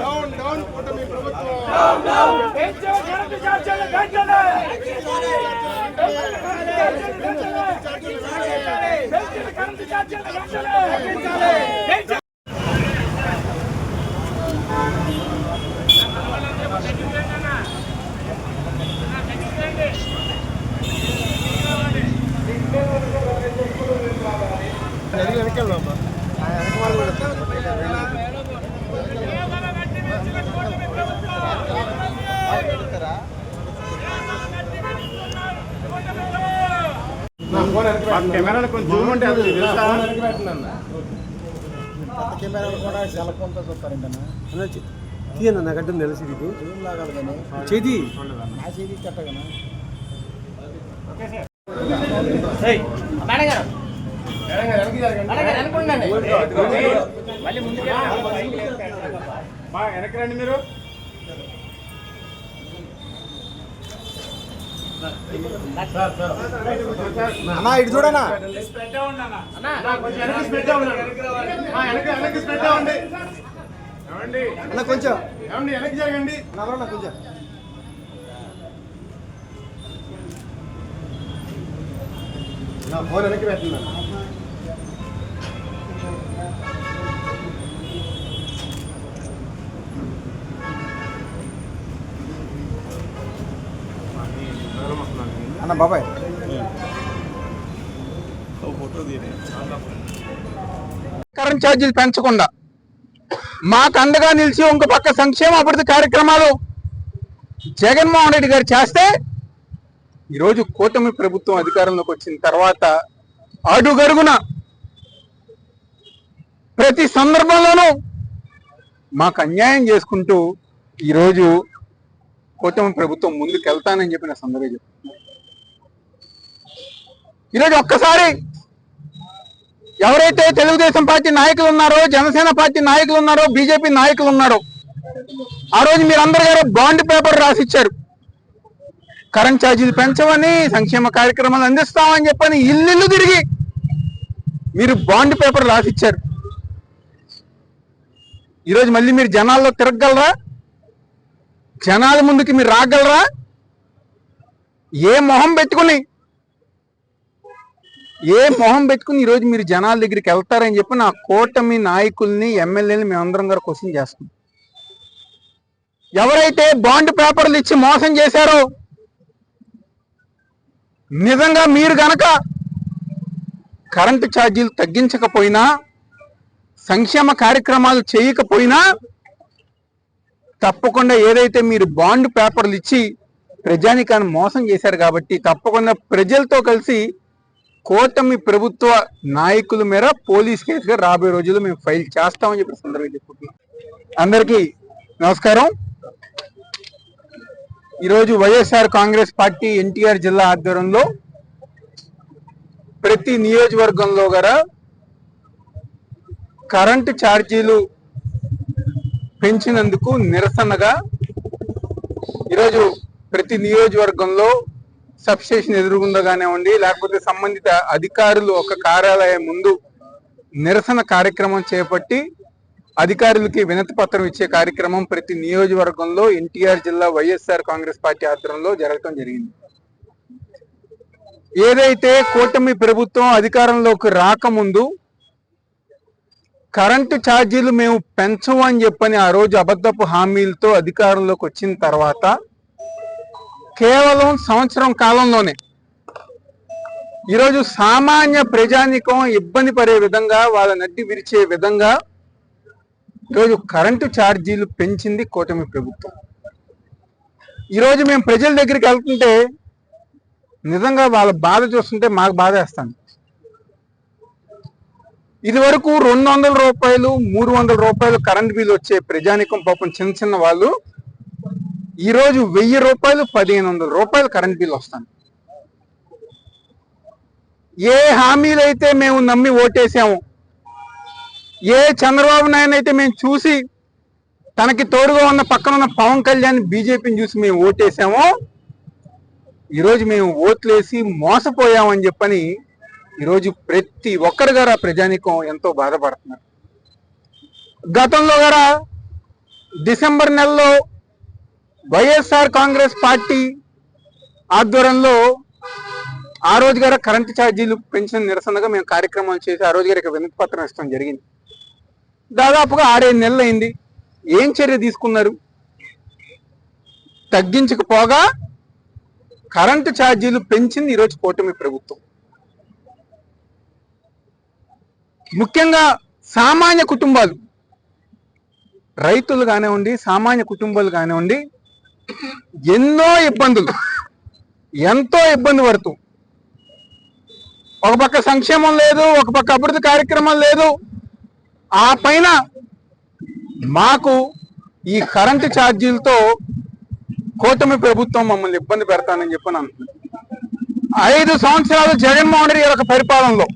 Down ప్రభుత్వం పెంచే current ఛార్జీలు వెంటనే పెంచిన కరెంటు ఛార్జీలు వెంటనే పెంచే కెమెరాలు కొంచెం జూమ్ అంటే అది తెలుసా? కెమెరాలు కూడా సెల్ ఫోన్తో చూస్తారండి అన్న. తీయన్న నాకంటే తెలిసి ఇది జూమ్ లాగాలి కానీ. చేతి. నా చేతి కట్టగనా బా, వెనక్కి రండి మీరు. అన్నా ఇటు చూడనా అన్న. కొంచెం. ఏమండి వెనక్కి జరగండి. నవ్వనా కొంచెం. నా ఫోన్ వెనక్కి పెట్టినాను అన్న బాబాయ్. కరెంట్ ఛార్జీలు పెంచకుండా మాకు అండగా నిలిచి ఇంకో పక్క సంక్షేమ అభివృద్ధి కార్యక్రమాలు జగన్మోహన్ రెడ్డి గారు చేస్తే ఈరోజు కూటమి ప్రభుత్వం అధికారంలోకి వచ్చిన తర్వాత అడుగరుగున ప్రతి సందర్భంలోనూ మాకు అన్యాయం చేసుకుంటూ ఈరోజు కూటమి ప్రభుత్వం ముందుకు వెళ్తానని చెప్పిన సందర్భం చెప్తున్నారు ఈరోజు ఒక్కసారి ఎవరైతే తెలుగుదేశం పార్టీ నాయకులు ఉన్నారో జనసేన పార్టీ నాయకులు ఉన్నారో బీజేపీ నాయకులు ఉన్నారో ఆ రోజు మీరందరూ గారు బాండ్ పేపర్ రాసిచ్చారు. కరెంట్ ఛార్జీలు పెంచమని సంక్షేమ కార్యక్రమాలు అందిస్తామని చెప్పని ఇల్లు తిరిగి మీరు బాండ్ పేపర్ రాసిచ్చారు. ఈరోజు మళ్ళీ మీరు జనాల్లో తిరగగలరా? జనాల ముందుకి మీరు రాగలరా? ఏ మొహం పెట్టుకుని ఏ మొహం పెట్టుకుని ఈరోజు మీరు జనాల దగ్గరికి వెళ్తారని చెప్పి నా కూటమి నాయకుల్ని ఎమ్మెల్యేని మేమందరం గారు క్వశ్చన్ చేస్తున్నాం. ఎవరైతే బాండ్ పేపర్లు ఇచ్చి మోసం చేశారో నిజంగా మీరు గనక కరెంటు ఛార్జీలు తగ్గించకపోయినా సంక్షేమ కార్యక్రమాలు చేయకపోయినా తప్పకుండా ఏదైతే మీరు బాండ్ పేపర్లు ఇచ్చి ప్రజానికాన్ని మోసం చేశారు కాబట్టి తప్పకుండా ప్రజలతో కలిసి కూటమి ప్రభుత్వ నాయకుల మేర పోలీస్ కేసుగా రాబోయే రోజుల్లో మేము ఫైల్ చేస్తామని చెప్పి సందర్భంగా చెప్పుకుంటున్నాం. అందరికీ నమస్కారం. ఈరోజు వైఎస్ఆర్ కాంగ్రెస్ పార్టీ ఎన్టీఆర్ జిల్లా ఆధ్వర్యంలో ప్రతి నియోజకవర్గంలో గల కరెంటు ఛార్జీలు పెంచినందుకు నిరసనగా ఈరోజు ప్రతి నియోజకవర్గంలో సబ్స్టేషన్ ఎదురుగుండా కానివ్వండి లేకపోతే సంబంధిత అధికారులు ఒక కార్యాలయం ముందు నిరసన కార్యక్రమం చేపట్టి అధికారులకి వినతి పత్రం ఇచ్చే కార్యక్రమం ప్రతి నియోజకవర్గంలో ఎన్టీఆర్ జిల్లా వైఎస్ఆర్ కాంగ్రెస్ పార్టీ ఆధ్వర్యంలో జరగటం జరిగింది. ఏదైతే కూటమి ప్రభుత్వం అధికారంలోకి రాకముందు కరెంటు ఛార్జీలు మేము పెంచము అని చెప్పని ఆ రోజు అబద్ధపు హామీలతో అధికారంలోకి వచ్చిన తర్వాత కేవలం సంవత్సరం కాలంలోనే ఈరోజు సామాన్య ప్రజానికం ఇబ్బంది పడే విధంగా వాళ్ళ నడ్డి విరిచే విధంగా ఈరోజు కరెంటు ఛార్జీలు పెంచింది కూటమి ప్రభుత్వం. ఈరోజు మేము ప్రజల దగ్గరికి వెళ్తుంటే నిజంగా వాళ్ళ బాధ చూస్తుంటే మాకు బాధ వేస్తాను ఇది వరకు రెండు వందల రూపాయలు మూడు వందల రూపాయలు కరెంట్ బిల్లు వచ్చే ప్రజానికం పాపం చిన్న చిన్న వాళ్ళు ఈరోజు వెయ్యి రూపాయలు పదిహేను వందల రూపాయలు కరెంట్ బిల్ వస్తాను ఏ హామీలు అయితే మేము నమ్మి ఓటేసాము ఏ చంద్రబాబు నాయుడు అయితే మేము చూసి తనకి తోడుగా ఉన్న పక్కన ఉన్న పవన్ కళ్యాణ్ బీజేపీని చూసి మేము ఓటేసామో ఈరోజు మేము ఓట్లేసి మోసపోయామని చెప్పని ఈరోజు ప్రతి ఒక్కరు గారు ఆ ప్రజానికం ఎంతో బాధపడుతున్నారు. గతంలో కూడా డిసెంబర్ నెలలో వైఎస్ఆర్ కాంగ్రెస్ పార్టీ ఆధ్వర్యంలో ఆ రోజు గారు కరెంటు ఛార్జీలు పెంచిన నిరసనగా మేము కార్యక్రమాలు చేసి ఆ రోజు గారు ఇక్కడ వినతి పత్రం ఇష్టం జరిగింది. దాదాపుగా ఆరేడు నెలలు అయింది. ఏం చర్య తీసుకున్నారు? తగ్గించకపోగా కరెంటు ఛార్జీలు పెంచింది ఈరోజు కూటమి ప్రభుత్వం. ముఖ్యంగా సామాన్య కుటుంబాలు రైతులు కానివ్వండి సామాన్య కుటుంబాలు కానివ్వండి ఎన్నో ఇబ్బందులు. ఎంతో ఇబ్బంది పడుతూ. ఒక పక్క సంక్షేమం లేదు ఒక పక్క అభివృద్ధి కార్యక్రమం లేదు. ఆ పైన మాకు ఈ కరెంటు ఛార్జీలతో కూటమి ప్రభుత్వం మమ్మల్ని ఇబ్బంది పెడతానని చెప్పి ఐదు సంవత్సరాలు జగన్మోహన్ రెడ్డి గారి యొక్క పరిపాలనలో